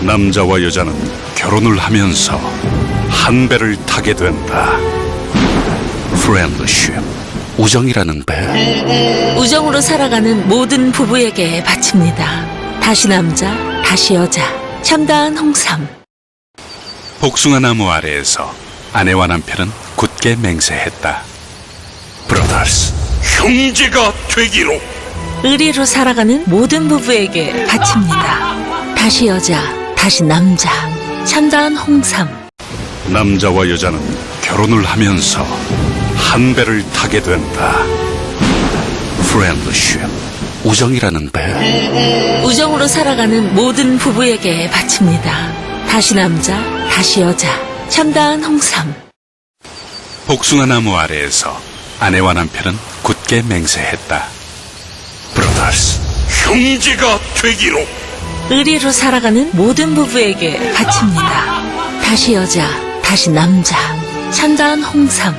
남자와 여자는 결혼을 하면서 한 배를 타게 된다. 프렌드십, 우정이라는 배. 우정으로 살아가는 모든 부부에게 바칩니다. 다시 남자, 다시 여자. 참다한 홍삼. 복숭아 나무 아래에서 아내와 남편은 굳게 맹세했다. 브라더스, 형제가 되기로. 의리로 살아가는 모든 부부에게 바칩니다. 다시 여자, 다시 남자. 참다한 홍삼. 남자와 여자는 결혼을 하면서 한 배를 타게 된다. 프렌드십, 우정이라는 배. 우정으로 살아가는 모든 부부에게 바칩니다. 다시 남자, 다시 여자. 참다한 홍삼. 복숭아 나무 아래에서 아내와 남편은 굳게 맹세했다. 브라더스, 형제가 되기로. 의리로 살아가는 모든 부부에게 바칩니다. 다시 여자, 다시 남자. 참다한 홍삼.